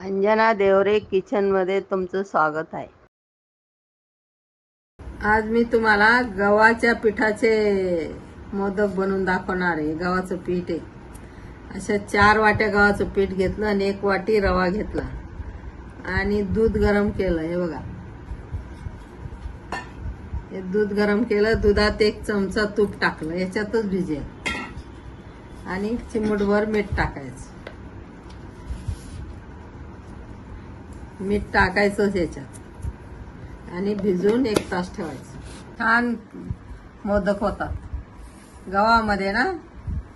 अंजना देवरे किचनमध्ये तुमचं स्वागत आहे. आज मी तुम्हाला गव्हाच्या पिठाचे मोदक बनवून दाखवणार आहे. गव्हाचं पीठ आहे. अशा चार वाट्या गव्हाचं पीठ घेतलं आणि एक वाटी रवा घेतला. आणि दूध गरम केलं. हे बघा. हे दूध गरम केलं. दुधात एक चमचा तूप टाकलं. याच्यातच भिजेल आणि चिमूटभर मीठ टाकायचं. मीठ टाकायचंच याच्यात आणि भिजून एक तास ठेवायचं. छान मोदक होतात. गव्हामध्ये ना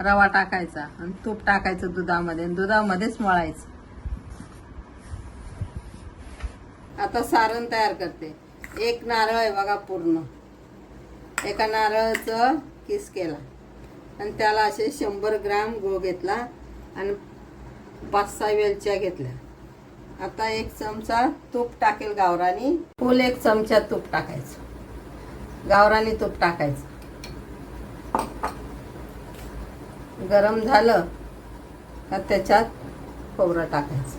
रवा टाकायचा आणि तूप टाकायचं दुधामध्ये आणि दुधामध्येच मळायचं. आता सारण तयार करते. एक नारळ आहे बघा पूर्ण. एका नारळाचं किस केला. आणि त्याला असे शंभर ग्राम गूळ घेतला आणि पाच सहा वेलच्या घेतल्या. आता एक चमचा तूप टाकेल गावरानी. फुल एक चमचा तूप टाकायचं. गावरानी तूप टाकायचं. गरम झालं का त्याच्यात खोबरं टाकायचं.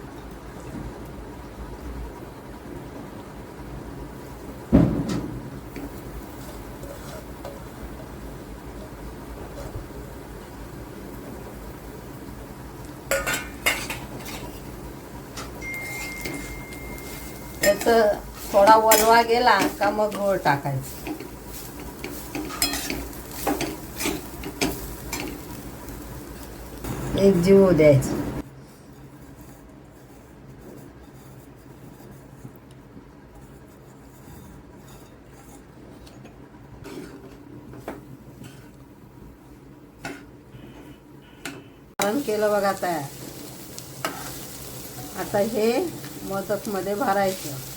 असं थोडा वलवा गेला का मग गोळ टाकायचं. एक जीव द्यायचं. केलं बघा तयार आता हे मोदकमध्ये भरायचं.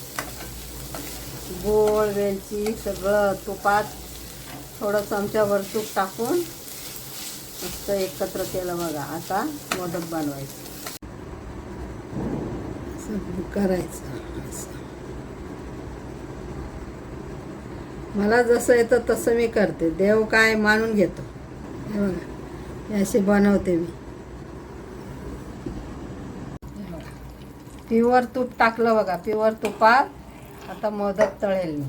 गोळ वेलची सगळं तुपात थोडं चमच्यावर तूप टाकून मस्त एकत्र केलं बघा. आता मोदक बनवायचं. करायचं असं. मला जसं येतं तसं मी करते. देव काय मानून घेतो. हे बघा. असे बनवते मी. प्युअर तूप टाकलं बघा. प्युअर तुपात आता मोदक तळेल मी.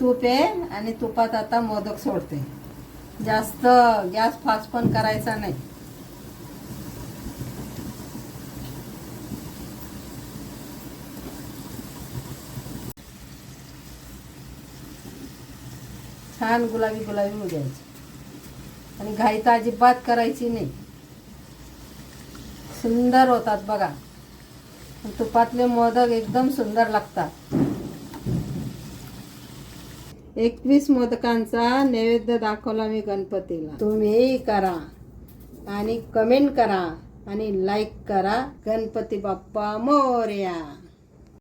तूप आहे आणि तुपात आता मोदक सोडते. जास्त गॅस फास्ट पण करायचा नाही. छान गुलाबी गुलाबी होऊ द्यायची. आणि घाई तर अजिबात करायची नाही. सुंदर होतात बघा. तुपातले मोदक एकदम सुंदर लागतात. एकवीस मोदकांचा नैवेद्य दाखवला मी गणपतीला. तुम्हीही करा आणि कमेंट करा आणि लाईक करा. गणपती बाप्पा मोर्या.